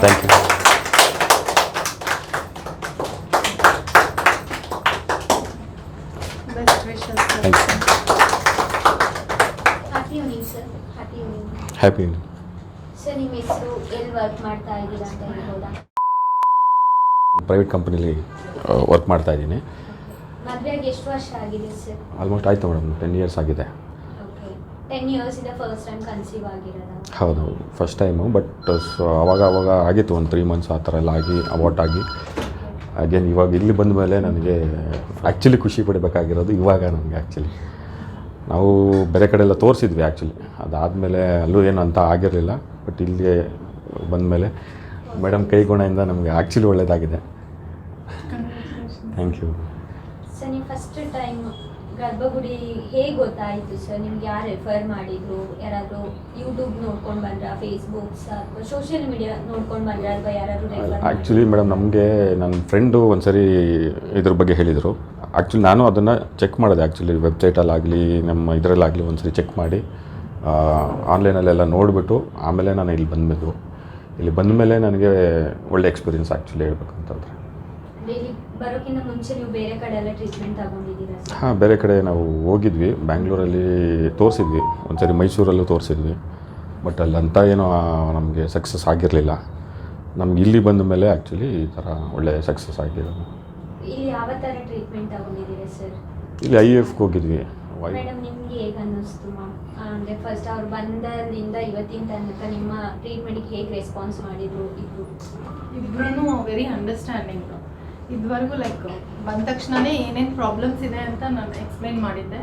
Thank you best wishes thank you happy evening sir happy evening happy sir ನಿಮ್ಮ ಹೆಸರು ಎಲ್ಲಿ work ಮಾಡ್ತಾ ಇದ್ದೀರಾ ಅಂತ ಹೇಳ್ಬೋದಾ? ಪ್ರೈವೇಟ್ ಕಂಪ್ನೀಲಿ ವರ್ಕ್ ಮಾಡ್ತಾ ಇದ್ದೀನಿ. ಮದುವೆಯಾಗಿ ಎಷ್ಟು ವರ್ಷ ಆಗಿದೆ ಸರ್ ಆಲ್ಮೋಸ್ಟ್ ಆಯಿತು ಮೇಡಮ್ ಟೆನ್ ಇಯರ್ಸ್ ಆಗಿದೆ. ಟೆನ್ ಇಯರ್ಸ್ ಇಂದ ಫಸ್ಟ್ ಟೈಮ್ ಕನ್ಸೀವ್ ಆಗಿರೋದಾ. ಹೌದು ಫಸ್ಟ್ ಟೈಮು ಬಟ್ ಸೊ ಅವಾಗ ಅವಾಗ ಆಗಿತ್ತು ಒಂದು ತ್ರೀ ಮಂತ್ಸ್ ಆ ಥರ ಎಲ್ಲ ಆಗಿ ಅವಾಟ್ ಆಗಿ. ಅಗೇನ್ ಇವಾಗ ಇಲ್ಲಿ ಬಂದ ಮೇಲೆ ನನಗೆ ಆ್ಯಕ್ಚುಲಿ ಖುಷಿ ಪಡಬೇಕಾಗಿರೋದು ಇವಾಗ ನನಗೆ ಆ್ಯಕ್ಚುಲಿ ನಾವು ಬೇರೆ ಕಡೆ ಎಲ್ಲ ತೋರಿಸಿದ್ವಿ ಆ್ಯಕ್ಚುಲಿ ಅದಾದಮೇಲೆ ಅಲ್ಲೂ ಏನು ಅಂತ ಆಗಿರಲಿಲ್ಲ ಬಟ್ ಇಲ್ಲಿಗೆ ಬಂದಮೇಲೆ ಮೇಡಮ್ ಕೈಗುಣದಿಂದ ನಮಗೆ ಆ್ಯಕ್ಚುಲಿ ಒಳ್ಳೆಯದಾಗಿದೆ ಥ್ಯಾಂಕ್ ಯು ಸರ್ ನೀವು ಫಸ್ಟ್ ಟೈಮ್ ಗರ್ಭಗುಡಿ ಹೇಗೆ ಗೊತ್ತಾಯಿತು ಸರ್ ನಿಮ್ಗೆ ಯಾರು ರೆಫರ್ ಮಾಡಿದ್ರು? ಯಾರಾದರೂ ಯೂಟ್ಯೂಬ್ ನೋಡ್ಕೊಂಡು ಬಂದ್ರ ಫೇಸ್ಬುಕ್ಸ್ ಅಥವಾ ಸೋಷಿಯಲ್ ಮೀಡಿಯಾ ನೋಡ್ಕೊಂಡು ಬಂದ್ರ ಅಥವಾ ಯಾರಾದರೂ ರೆಫರ್ ಆ್ಯಕ್ಚುಲಿ ಮೇಡಮ್ ನಮಗೆ ನನ್ನ ಫ್ರೆಂಡು ಒಂದ್ಸರಿ ಇದ್ರ ಬಗ್ಗೆ ಹೇಳಿದರು. ಆ್ಯಕ್ಚುಲಿ ನಾನು ಅದನ್ನು ಚೆಕ್ ಮಾಡಿದೆ ಆ್ಯಕ್ಚುಲಿ ವೆಬ್ಸೈಟಲ್ಲಾಗಲಿ ನಮ್ಮ ಇದರಲ್ಲಾಗಲಿ ಒಂದು ಸರಿ ಚೆಕ್ ಮಾಡಿ ಆನ್ಲೈನಲ್ಲೆಲ್ಲ ನೋಡಿಬಿಟ್ಟು ಆಮೇಲೆ ನಾನು ಇಲ್ಲಿ ಬಂದದ್ದು ಇಲ್ಲಿ ಬಂದ ಮೇಲೆ ನನಗೆ ಒಳ್ಳೆ ಎಕ್ಸ್ಪೀರಿಯನ್ಸ್ ಆ್ಯಕ್ಚುಲಿ ಹೇಳ್ಬೇಕಂತಂದ್ರೆ ಬರೋಕ್ಕಿಂತ ಮುಂಚೆ ನೀವು ಬೇರೆ ಕಡೆ ಎಲ್ಲ ಟ್ರೀಟ್ಮೆಂಟ್ ತಗೊಂಡಿದ್ದೀರಾ ಹಾಂ ಬೇರೆ ಕಡೆ ನಾವು ಹೋಗಿದ್ವಿ. ಬ್ಯಾಂಗ್ಳೂರಲ್ಲಿ ತೋರಿಸಿದ್ವಿ. ಒಂದ್ಸರಿ ಮೈಸೂರಲ್ಲೂ ತೋರಿಸಿದ್ವಿ. ಬಟ್ ಅಲ್ಲಂತ ಏನೋ ನಮಗೆ ಸಕ್ಸಸ್ ಆಗಿರಲಿಲ್ಲ. ನಮ್ಗೆ ಇಲ್ಲಿ ಬಂದ ಮೇಲೆ ಆ್ಯಕ್ಚುಲಿ ಈ ಥರ ಒಳ್ಳೆ ಸಕ್ಸಸ್ ಆಗಿದೆ ಇಲ್ಲಿ ಯಾವ ಥರ ಟ್ರೀಟ್ಮೆಂಟ್ ತಗೊಂಡಿದ್ದೀರಾ ಸರ್ ಇಲ್ಲಿ ಐ ಎಫ್ಗೆ ಹೋಗಿದ್ವಿ. ಮೇಡಮ್ ನಿಮ್ಗೆ ಹೇಗೆ ಅನ್ನಿಸ್ತು ಮ್ಯಾಮ್ ಅಂದರೆ ಫಸ್ಟ್ ಅವ್ರು ಬಂದದಿಂದ ಇವತ್ತಿನ ತನಕ ನಿಮ್ಮ ಟ್ರೀಟ್ಮೆಂಟ್ಗೆ ಹೇಗೆ ರೆಸ್ಪಾನ್ಸ್ ಮಾಡಿದ್ರು ಇಬ್ರು? ಇಬ್ರು ವೆರಿ ಅಂಡರ್ಸ್ಟ್ಯಾಂಡಿಂಗ್ ಇದುವರೆಗೂ ಲೈಕ್ ಬಂದ ತಕ್ಷಣನೇ ಏನೇನು ಪ್ರಾಬ್ಲಮ್ಸ್ ಇದೆ ಅಂತ ನಾನು ಎಕ್ಸ್ಪ್ಲೈನ್ ಮಾಡಿದ್ದೆ.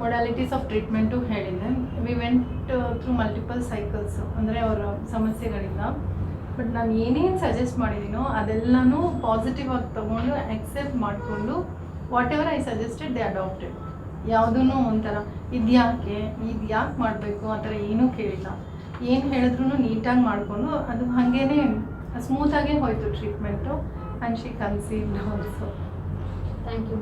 ಮೊಡಾಲಿಟೀಸ್ ಆಫ್ ಟ್ರೀಟ್ಮೆಂಟು ಹೇಳಿದ್ದೆ. We went through multiple cycles ಅಂದರೆ ಅವರ ಸಮಸ್ಯೆಗಳಿಂದ. ಬಟ್ ನಾನು ಏನೇನು ಸಜೆಸ್ಟ್ ಮಾಡಿದ್ದೀನೋ ಅದೆಲ್ಲನೂ ಪಾಸಿಟಿವ್ ಆಗಿ ತೊಗೊಂಡು ಆಕ್ಸೆಪ್ಟ್ ಮಾಡಿಕೊಂಡು whatever I suggested they adopted ಯಾವುದೂ ಒಂಥರ, ಇದು ಯಾಕೆ ಇದು ಯಾಕೆ ಮಾಡಬೇಕು, ಆ ಥರ ಏನೂ ಕೇಳಿಲ್ಲ. ಏನು ಹೇಳಿದ್ರು ನೀಟಾಗಿ ಮಾಡಿಕೊಂಡು, ಅದು ಹಾಗೇ ಸ್ಮೂತಾಗೇ ಹೋಯಿತು treatment and she conceived also thank you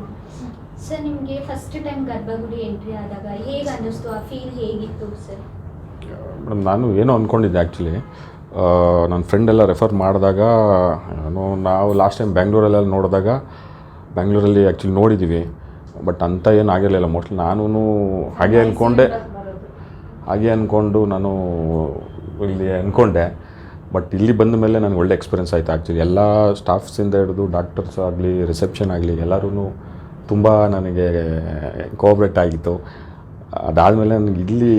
sir ನಿಮಗೆ ಫಸ್ಟ್ ಟೈಮ್ ಗರ್ಭಗುಡಿ ಎಂಟ್ರಿ ಆದಾಗ ಹೇಗೆ ಅನ್ನಿಸ್ತು? ಆ ಫೀಲ್ ಹೇಗಿತ್ತು ಸರ್ ಮೇಡಮ್ ನಾನು ಏನೋ ಅಂದ್ಕೊಂಡಿದ್ದೆ ಆ್ಯಕ್ಚುಲಿ ನನ್ನ ಫ್ರೆಂಡ್ ಎಲ್ಲ ರೆಫರ್ ಮಾಡಿದಾಗ ನಾನು ನಾವು ಲಾಸ್ಟ್ ಟೈಮ್ ಬ್ಯಾಂಗ್ಳೂರಲ್ಲೆಲ್ಲ ನೋಡಿದಾಗ ಬ್ಯಾಂಗ್ಳೂರಲ್ಲಿ ಆ್ಯಕ್ಚುಲಿ ನೋಡಿದ್ದೀವಿ ಬಟ್ ಅಂತ ಏನು ಆಗಿರಲಿಲ್ಲ. ಮೋಸ್ಟ್ಲಿ ನಾನು ಹಾಗೆ ಅಂದ್ಕೊಂಡೆ ಹಾಗೆ ಅಂದ್ಕೊಂಡು ನಾನು ಇಲ್ಲಿ ಅಂದ್ಕೊಂಡೆ ಬಟ್ ಇಲ್ಲಿ ಬಂದ ಮೇಲೆ ನನಗೆ ಒಳ್ಳೆ ಎಕ್ಸ್ಪೀರಿಯನ್ಸ್ ಆಯಿತು ಆ್ಯಕ್ಚುಲಿ ಎಲ್ಲ ಸ್ಟಾಫ್ಸಿಂದ ಹಿಡಿದು ಡಾಕ್ಟರ್ಸ್ ಆಗಲಿ ರಿಸೆಪ್ಷನ್ ಆಗಲಿ ಎಲ್ಲರೂ ತುಂಬ ನನಗೆ ಕೋಆಪ್ರೇಟ್ ಆಗಿತ್ತು. ಅದಾದಮೇಲೆ ನನಗೆ ಇಲ್ಲಿ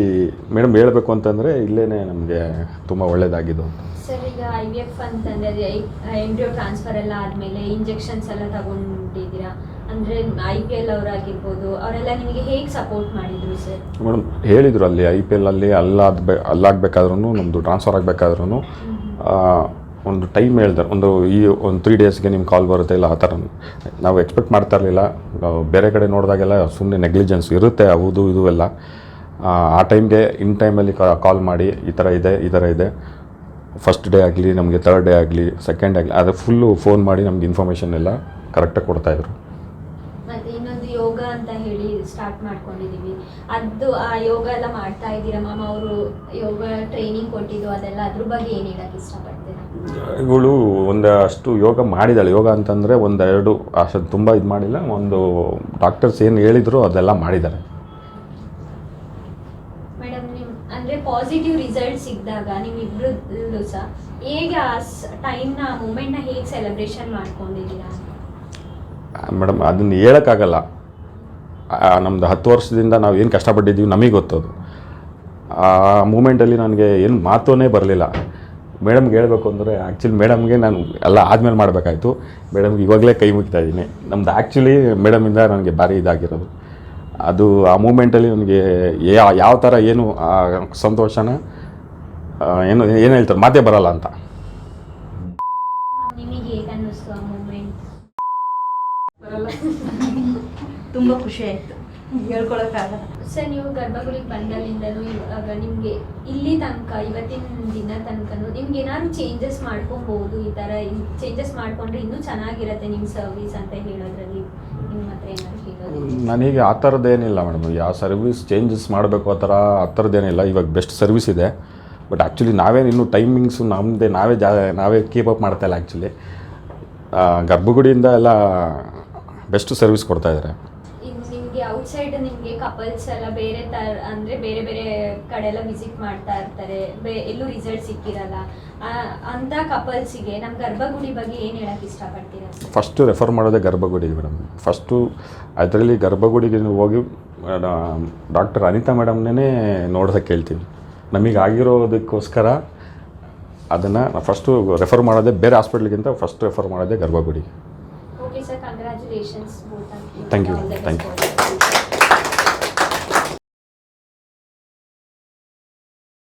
ಮೇಡಮ್ ಹೇಳಬೇಕು ಅಂತಂದರೆ ಇಲ್ಲೇ ನಮಗೆ ತುಂಬ ಒಳ್ಳೆಯದಾಗಿದ್ದು ಸರ್ ಈಗ ಐ ವಿ ಎಫ್ ಅಂತಂದರೆ ಟ್ರಾನ್ಸ್ಫರ್ ಎಲ್ಲ ಆದಮೇಲೆ ಇಂಜೆಕ್ಷನ್ಸ್ ಎಲ್ಲ ತಗೊಂಡಿದ್ದೀರಾ? ಅಂದರೆ ಐ ಪಿ ಎಲ್ ಅವರಾಗಿರ್ಬೋದು ಅವರೆಲ್ಲ ನಿಮಗೆ ಹೇಗೆ ಸಪೋರ್ಟ್ ಮಾಡಿದ್ರು ಸರ್ ಮೇಡಮ್ ಹೇಳಿದರು ಅಲ್ಲಿ ಐ ಪಿ ಎಲ್ಲಲ್ಲಿ ಅಲ್ಲಾದ ಅಲ್ಲಾಗಬೇಕಾದ್ರೂ ನಮ್ಮದು ಟ್ರಾನ್ಸ್ಫರ್ ಆಗಬೇಕಾದ್ರೂ ಒಂದು ಟೈಮ್ ಹೇಳ್ತಾರೆ ಒಂದು ಈ ಒಂದು ತ್ರೀ ಡೇಸ್ಗೆ ನಿಮ್ಮ ಕಾಲ್ ಬರುತ್ತೆ ಇಲ್ಲ ಆ ಥರ. ನಾವು ಎಕ್ಸ್ಪೆಕ್ಟ್ ಮಾಡ್ತಾ ಇರಲಿಲ್ಲ. ಬೇರೆ ಕಡೆ ನೋಡಿದಾಗೆಲ್ಲ ಸುಮ್ಮನೆ ನೆಗ್ಲಿಜೆನ್ಸ್ ಇರುತ್ತೆ ಹೌದು ಇದು ಎಲ್ಲ. ಆ, ಆ ಟೈಮ್ಗೆ ಇನ್ ಟೈಮಲ್ಲಿ ಕಾಲ್ ಮಾಡಿ ಈ ಥರ ಇದೆ ಈ ಥರ ಇದೆ. ಫಸ್ಟ್ ಡೇ ಆಗಲಿ ನಮಗೆ ಥರ್ಡ್ ಡೇ ಆಗಲಿ ಸೆಕೆಂಡ್ ಆಗಲಿ ಅದು ಫುಲ್ಲು ಫೋನ್ ಮಾಡಿ ನಮ್ಗೆ ಇನ್ಫಾರ್ಮೇಷನ್ ಎಲ್ಲ ಕರೆಕ್ಟಾಗಿ ಕೊಡ್ತಾಯಿದ್ರು ಮತ್ತೆ ಇನ್ನೊಂದು ಯೋಗ ಅಂತ ಹೇಳಿ ಸ್ಟಾರ್ಟ್ ಮಾಡ್ಕೊಂಡಿದ್ದೀವಿ ಅದು ಆ ಯೋಗ ಎಲ್ಲ ಮಾಡ್ತಾ ಇದ್ದೀರಾ ಮ್ಯಾಮ್ ಅವರು ಯೋಗ ಟ್ರೈನಿಂಗ್ ಕೊಟ್ಟಿದ್ದು ಅದೆಲ್ಲ ಅದ್ರ ಬಗ್ಗೆ ಏನು ಹೇಳಕ್ಕೆ ಇಷ್ಟಪಡ್ತೀರಾ? ಇವಳು ಒಂದಷ್ಟು ಯೋಗ ಮಾಡಿದಾಳೆ. ಯೋಗ ಅಂತಂದರೆ ಒಂದೆರಡು ಅಷ್ಟು ತುಂಬ ಇದು ಮಾಡಿಲ್ಲ. ಒಂದು ಡಾಕ್ಟರ್ಸ್ ಏನು ಹೇಳಿದ್ರು ಅದೆಲ್ಲ ಮಾಡಿದ್ದಾರೆ. ಮೇಡಮ್ ನಿಮ್ ಅಂದ್ರೆ ಪಾಸಿಟಿವ್ ರಿಸಲ್ಟ್ ಸಿಕ್ಕಿದಾಗ ನಿಮ್ಮಿಬ್ರದ್ದು ಸಹ ಹೇಗೆ ಆ ಟೈಮ್ನ ಮೂಮೆಂಟ್ನ ಹೇಗೆ ಸೆಲೆಬ್ರೇಷನ್ ಮಾಡ್ಕೊಂಡಿದ್ದೀರಾ? ಮೇಡಮ್ ಅದನ್ನು ಹೇಳೋಕ್ಕಾಗಲ್ಲ. ನಮ್ಮದು ಹತ್ತು ವರ್ಷದಿಂದ ನಾವು ಏನು ಕಷ್ಟಪಟ್ಟಿದ್ದೀವಿ ನಮಗೆ ಗೊತ್ತದು. ಆ ಮೂಮೆಂಟಲ್ಲಿ ನನಗೆ ಏನು ಮಾತೋನೇ ಬರಲಿಲ್ಲ. ಮೇಡಮ್ಗೆ ಹೇಳಬೇಕು ಅಂದರೆ ಆ್ಯಕ್ಚುಲಿ ಮೇಡಮ್ಗೆ ನಾನು ಎಲ್ಲ ಆದಮೇಲೆ ಮಾಡಬೇಕಾಯ್ತು. ಮೇಡಮ್ಗೆ ಇವಾಗಲೇ ಕೈ ಮುಗಿತಾ ಇದ್ದೀನಿ. ನಮ್ದು ಆ್ಯಕ್ಚುಲಿ ಮೇಡಮಿಂದ ನನಗೆ ಭಾರಿ ಇದಾಗಿರೋದು. ಅದು ಆ ಮೂಮೆಂಟಲ್ಲಿ ನನಗೆ ಯಾ ಯಾವ ಥರ ಏನು ಆ ಸಂತೋಷನ ಏನು ಏನು ಹೇಳ್ತಾರೆ ಮಾತೇ ಬರಲ್ಲ ಅಂತ. ಬರಲ್ಲ. ತುಂಬ ಖುಷಿ ಆಯಿತು. ಹೇಳ್ಕೊಳಕ್ಕಾಗಲ್ಲ. ಸರ್ ನೀವು ಗರ್ಭಗುಡಿಗೆ ಬಂದಲ್ಲಿಂದನೂ ಇವಾಗ ನಿಮಗೆ ಇಲ್ಲಿ ತನಕ ಇವತ್ತಿನ ದಿನ ತನಕನೂ ನಿಮ್ಗೆ ಏನಾದ್ರು ಚೇಂಜಸ್ ಮಾಡ್ಕೊಬಹುದು? ಈ ಥರ ಚೇಂಜಸ್ ಮಾಡ್ಕೊಂಡ್ರೆ ಇನ್ನೂ ಚೆನ್ನಾಗಿರತ್ತೆ ನಿಮ್ಮ ಸರ್ವಿಸ್ ಅಂತ ಹೇಳೋದ್ರಲ್ಲಿ. ನಿಮ್ಮ ಹತ್ರ ಏನಾದ್ರು ನನಗೆ ಆ ಥರದ್ದೇನಿಲ್ಲ ಮೇಡಮ್. ಯಾವ ಸರ್ವಿಸ್ ಚೇಂಜಸ್ ಮಾಡಬೇಕು ಆ ಥರ ಆ ಥರದ್ದೇನಿಲ್ಲ ಇವಾಗ ಬೆಸ್ಟ್ ಸರ್ವಿಸ್ ಇದೆ. ಬಟ್ ಆ್ಯಕ್ಚುಲಿ ನಾವೇನು ಇನ್ನೂ ಟೈಮಿಂಗ್ಸು ನಮ್ಮದೇ ನಾವೇ ಜಾ ನಾವೇ ಕೀಪ್ ಅಪ್ ಮಾಡ್ತಾ ಇಲ್ಲ ಆ್ಯಕ್ಚುಲಿ ಗರ್ಭಗುಡಿಯಿಂದ ಎಲ್ಲ ಬೆಸ್ಟ್ ಸರ್ವಿಸ್ ಕೊಡ್ತಾ ಇದ್ದಾರೆ. ಇನ್ನು ನಿಮಗೆ ಔಟ್ಸೈಡ್ ನಿಮಗೆ ಕಪಲ್ಸ್ ಎಲ್ಲ ಬೇರೆ ತರ ಅಂದರೆ ಬೇರೆ ಬೇರೆ ಕಡೆ ಎಲ್ಲ ವಿಸಿಟ್ ಮಾಡ್ತಾ ಇರ್ತಾರೆ ಬೇ ಎಲ್ಲೂ ರಿಸಲ್ಟ್ ಸಿಕ್ಕಿರಲ್ಲ. ಅಂತ ಕಪಲ್ಸಿಗೆ ನಮ್ಮ ಗರ್ಭಗುಡಿ ಬಗ್ಗೆ ಏನು ಹೇಳಕ್ಕೆ ಇಷ್ಟಪಡ್ತೀರಾ ಪಡ್ತೀರಾ ಫಸ್ಟು ರೆಫರ್ ಮಾಡೋದೇ ಗರ್ಭಗುಡಿಗೆ ಮೇಡಮ್ ಫಸ್ಟು ಅದರಲ್ಲಿ ಗರ್ಭಗುಡಿಗೆ ನೀವು ಹೋಗಿ ಡಾಕ್ಟರ್ ಅನಿತಾ ಮೇಡಮ್ನೇ ನೋಡೋದಕ್ಕೆ ಹೇಳ್ತೀವಿ ನಮಗೆ ಆಗಿರೋದಕ್ಕೋಸ್ಕರ ಅದನ್ನು ಫಸ್ಟು ರೆಫರ್ ಮಾಡೋದೇ ಬೇರೆ ಹಾಸ್ಪಿಟ್ಲಿಗಿಂತ ಫಸ್ಟ್ ರೆಫರ್ ಮಾಡೋದೇ ಗರ್ಭಗುಡಿ. Okay sir congratulations you Thank you.